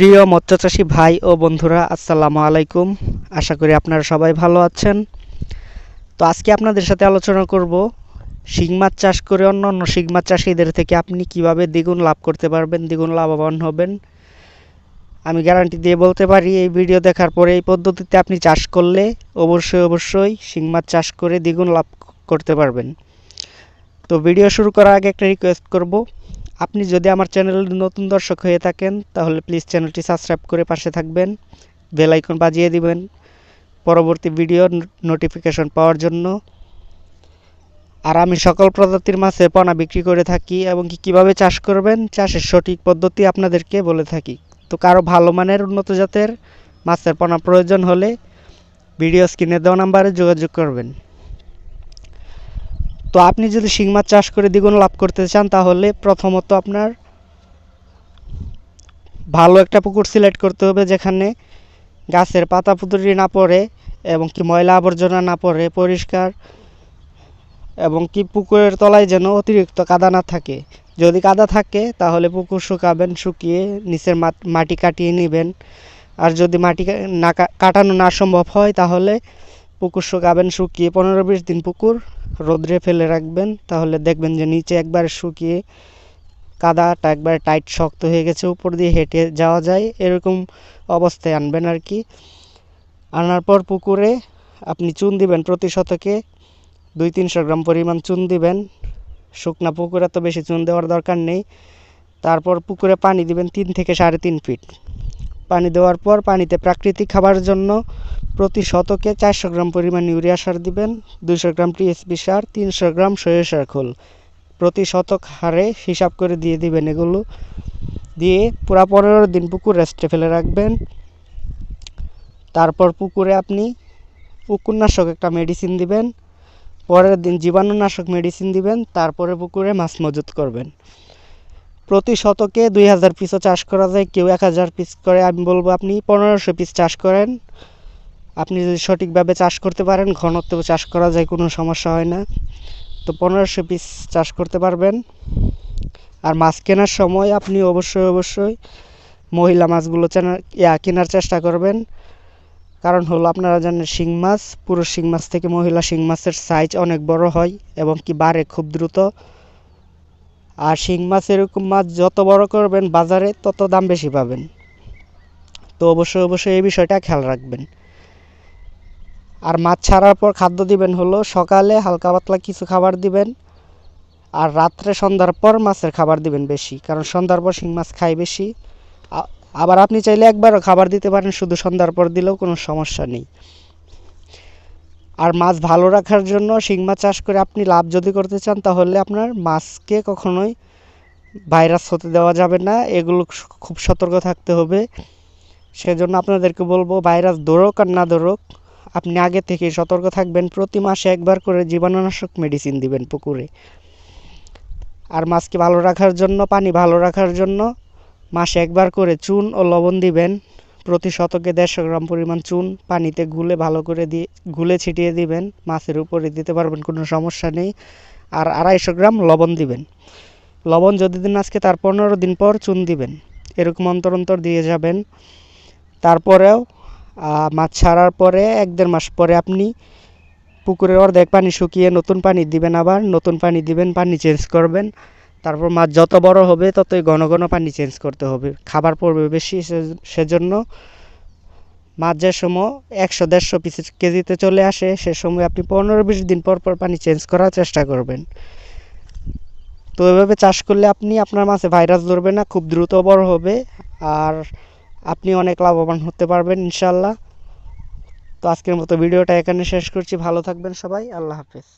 প্রিয় মৎস্যচাষী ভাই ও বন্ধুরা, আসসালামু আলাইকুম। আশা করি আপনারা সবাই ভালো আছেন। তো আজকে আপনাদের সাথে আলোচনা করব শিং মাছ চাষ করে অন্য অন্য শিং মাছ চাষিদের থেকে আপনি কীভাবে দ্বিগুণ লাভ করতে পারবেন, দ্বিগুণ লাভবান হবেন। আমি গ্যারান্টি দিয়ে বলতে পারি, এই ভিডিও দেখার পরে এই পদ্ধতিতে আপনি চাষ করলে অবশ্যই অবশ্যই শিং মাছ চাষ করে দ্বিগুণ লাভ করতে পারবেন। তো ভিডিও শুরু করার আগে একটা রিকোয়েস্ট করব। আপনি যদি আমার চ্যানেলের নতুন দর্শক হয়ে থাকেন, তাহলে প্লিজ চ্যানেলটি সাবস্ক্রাইব করে পাশে থাকবেন বেল আইকন বাজিয়ে দিবেন, পরবর্তী ভিডিও নোটিফিকেশন পাওয়ার জন্য। আর আমি সকল প্রজাতির মাছের পোনা বিক্রি করে থাকি এবং কি কীভাবে চাষ করবেন, চাষের সঠিক পদ্ধতি আপনাদেরকে বলে থাকি। তো কারও ভালো মানের উন্নত জাতের মাছের পোনা প্রয়োজন হলে ভিডিও স্ক্রিনে দেওয়া নাম্বারে যোগাযোগ করবেন। তো আপনি যদি শিং মাছ চাষ করে দ্বিগুণ লাভ করতে চান, তাহলে প্রথমত আপনার ভালো একটা পুকুর সিলেক্ট করতে হবে, যেখানে গাছের পাতা পুতুরি না পড়ে এবং কি ময়লা আবর্জনা না পড়ে, পরিষ্কার এবং কি পুকুরের তলায় যেন অতিরিক্ত কাদা না থাকে। যদি কাদা থাকে, তাহলে পুকুর শুকাবেন, শুকিয়ে নিচের মাটি কাটিয়ে নেবেন। আর যদি মাটি না কাটানো না সম্ভব হয়, তাহলে পুকুর শুকাবেন, শুকিয়ে পনেরো বিশ দিন পুকুর রোদ্রে ফেলে রাখবেন, তাহলে দেখবেন যে নিচে একবার শুকিয়ে কাদাটা একবার টাইট শক্ত হয়ে গেছে, উপর দিয়ে হেঁটে যাওয়া যায়, এরকম অবস্থায় আনবেন আর কি। আনার পর পুকুরে আপনি চুন দিবেন প্রতি শতকে দুই তিনশো গ্রাম পরিমাণ চুন দিবেন। শুকনা পুকুরে তো বেশি চুন দেওয়ার দরকার নেই। তারপর পুকুরে পানি দিবেন তিন থেকে সাড়ে তিন ফিট। পানি দেওয়ার পর পানিতে প্রাকৃতিক খাবার জন্য প্রতি শতকে চারশো গ্রাম পরিমাণ ইউরিয়া সার দিবেন দুশো গ্রাম টিএসপি সার, তিনশো গ্রাম সরিষার খোল। প্রতি শতক হারে হিসাব করে দিয়ে দিবেন এগুলো। দিয়ে পুরা পনেরো দিন পুকুর রেস্টে ফেলে রাখবেন। তারপর পুকুরে আপনি পুকুরনাশক একটা মেডিসিন দিবেন। পরের দিন জীবাণুনাশক মেডিসিন দিবেন। তারপরে পুকুরে মাছ মজুত করবেন। প্রতি শতকে দুই হাজার পিসও চাষ করা যায়, কেউ এক হাজার পিস করে। আমি বলব আপনি পনেরোশো পিস চাষ করেন। আপনি যদি সঠিকভাবে চাষ করতে পারেন ঘনত্ব চাষ করা যায়, কোনো সমস্যা হয় না। তো পনেরোশো পিস চাষ করতে পারবেন। আর মাছ কেনার সময় আপনি অবশ্যই অবশ্যই মহিলা মাছগুলো ইয়া, কেনার চেষ্টা করবেন। কারণ হলো আপনারা জানেন, শিং মাছ পুরুষ শিং মাছ থেকে মহিলা শিং মাছের সাইজ অনেক বড় হয় এবং কি বাড়ে খুব দ্রুত। আর শিং মাছ এরকম মাছ যত বড় করবেন বাজারে, তত দাম বেশি পাবেন। তো অবশ্যই অবশ্যই এই বিষয়টা খেয়াল রাখবেন। আর মাছ ছাড়ার পর খাদ্য দিবেন হলো সকালে হালকা পাতলা কিছু খাবার দিবেন, আর রাত্রে সন্ধ্যার পর মাছের খাবার দিবেন বেশি, কারণ সন্ধ্যার পর শিং মাছ খায় বেশি। আবার আপনি চাইলে একবারও খাবার দিতে পারেন, শুধু সন্ধ্যার পর দিলেও কোনো সমস্যা নেই। আর মাছ ভালো রাখার জন্য শিং মাছ চাষ করে আপনি লাভ যদি করতে চান, তাহলে আপনার মাছকে কখনোই ভাইরাস হতে দেওয়া যাবে না। এগুলো খুব সতর্ক থাকতে হবে। সেজন্য আপনাদেরকে বলব, ভাইরাস দৌড়ক আর না দৌড়ক আপনি আগে থেকে সতর্ক থাকবেন। প্রতি মাসে একবার করে জীবাণুনাশক মেডিসিন দিবেন পুকুরে। আর মাছকে ভালো রাখার জন্য, পানি ভালো রাখার জন্য মাসে একবার করে চুন ও লবণ দিবেন। প্রতি শতকে দেড়শো গ্রাম পরিমাণ চুন পানিতে গুলে ভালো করে দিয়ে গুলে ছিটিয়ে দিবেন, মাছের উপরে দিতে পারবেন, কোনো সমস্যা নেই। আর আড়াইশো গ্রাম লবণ দিবেন। লবণ যদি দিন আজকে তার পনেরো দিন পর চুন দিবেন। এরকম অন্তর অন্তর দিয়ে যাবেন। তারপরেও মাছ ছাড়ার পরে, এক দেড় মাস পরে আপনি পুকুরের অর্ধেক পানি শুকিয়ে নতুন পানি দিবেন আবার, নতুন পানি দিবেন, পানি চেঞ্জ করবেন। তারপর মাছ যত বড় হবে, ততই ঘন ঘন পানি চেঞ্জ করতে হবে। খাবার পড়বে বেশি সেজন্য মাছ যে সময় একশো দেড়শো পিস কেজিতে চলে আসে। সে সময় আপনি পনেরো বিশ দিন পর পর পানি চেঞ্জ করার চেষ্টা করবেন। তো এভাবে চাষ করলে আপনি আপনার মাছে ভাইরাস ধরবে না, খুব দ্রুত বড় হবে আর আপনি অনেক লাভবান হতে পারবেন ইনশাল্লাহ তো আজকের মতো ভিডিওটা এখানে শেষ করছি। ভালো থাকবেন সবাই। আল্লাহ হাফেজ।